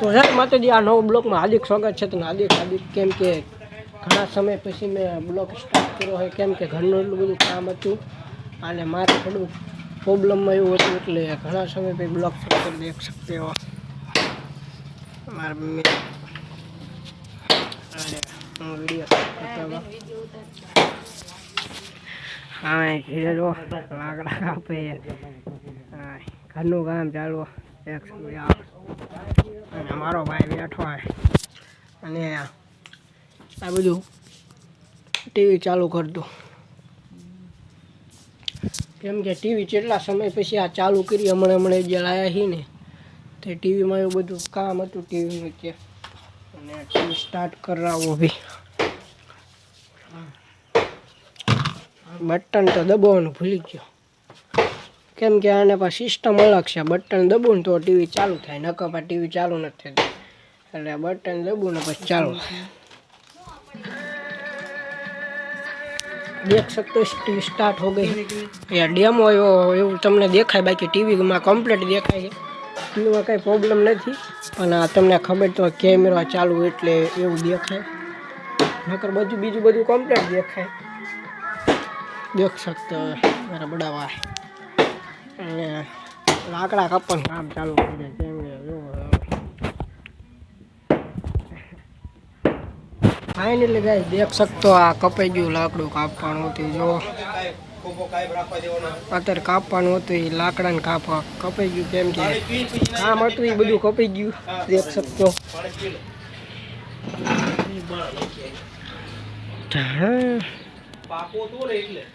તો હે માતાજી, આ નવો બ્લોકમાં હાર્દિક સ્વાગત છે. તો હાર્દિક હાર્દિક કેમ કે ઘણા સમય પછી મેં બ્લોક સ્ટાર્ટ કર્યો હોય કેમ કે ઘરનું એટલું બધું કામ હતું. અને મારે થોડું પ્રોબ્લમમાં એવું હતું, એટલે ઘણા સમય પછી બ્લોક ફક્ત દેખ શકતે હો મારા મમ્મી હું વીડિયો હા ઘરે લાકડા કાપે ઘરનું કામ ચાલુ. અને મારો ભાઈ બેઠો અને આ બધું ટીવી ચાલુ કરી દો કેમ કે ટીવી કેટલા સમય પછી આ ચાલુ કરી હમણાં હમણાં જે લાયા છીએ ને, તે ટીવીમાં એવું બધું કામ હતું ટીવીનું કે, અને ટીવી સ્ટાર્ટ કરાવવો બી બટન તો દબાવવાનું ભૂલી ગયો. કેમ કે આને પાસે સિસ્ટમ અલગ છે. બટન દબું ને તો ટીવી ચાલુ થાય. નકર પણ ટીવી ચાલુ નથી થતી. એટલે બટન દબું ને પછી ચાલુ થાય. દેખ શકતો ટીવી સ્ટાર્ટ હો ગઈ. એ ડેમો એવો, એવું તમને દેખાય. બાકી ટીવીમાં કમ્પ્લીટ દેખાય છે. ટીવીમાં કાંઈ પ્રોબ્લેમ નથી. પણ આ તમને ખબર તો કેમેરા ચાલુ એટલે એવું દેખાય. નકર બધું, બીજું બધું કમ્પ્લીટ દેખાય. દેખ શકતો મારા બડાવા અને લાકડા કાપવાનું કામ ચાલુ કરી દે કેમ કે જો ફાઇનલી ગાઈસ દેખ શકતો આ કપાઈ ગયું લાકડું કાપવાનું હતું જો. અત્યારે કાપવાનું હતું એ લાકડાને કાપવા. કપાઈ ગયું કેમ કે કામ હતું એ બધું કપાઈ ગયું દેખ શકતો.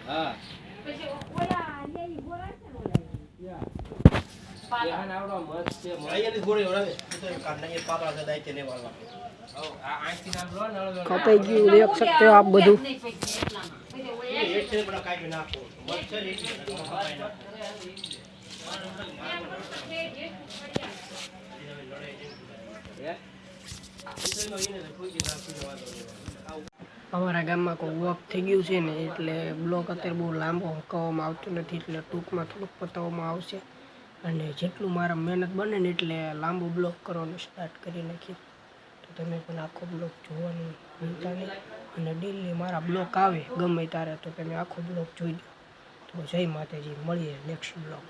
હા. કપાઈ ગયું દેખ શકते हो આપ બધું. અમારા ગામમાં કોઈ વોક થઈ ગયું છે ને, એટલે બ્લોક અત્યારે બહુ લાંબો કહેવામાં આવતો નથી, એટલે ટૂંકમાં થોડુંક પતાવવામાં આવશે. અને જેટલું મારા મહેનત બને ને એટલે લાંબો બ્લોક કરવાનું સ્ટાર્ટ કરી નાખીએ. તો તમે પણ આખો બ્લોક જોવાનું ભૂલતા નહીં. અને ડેલી મારા બ્લોક આવે, ગમે ત્યારે, તો તમે આખો બ્લોક જોઈ લો. તો જય માતાજી, મળીએ નેક્સ્ટ બ્લોગ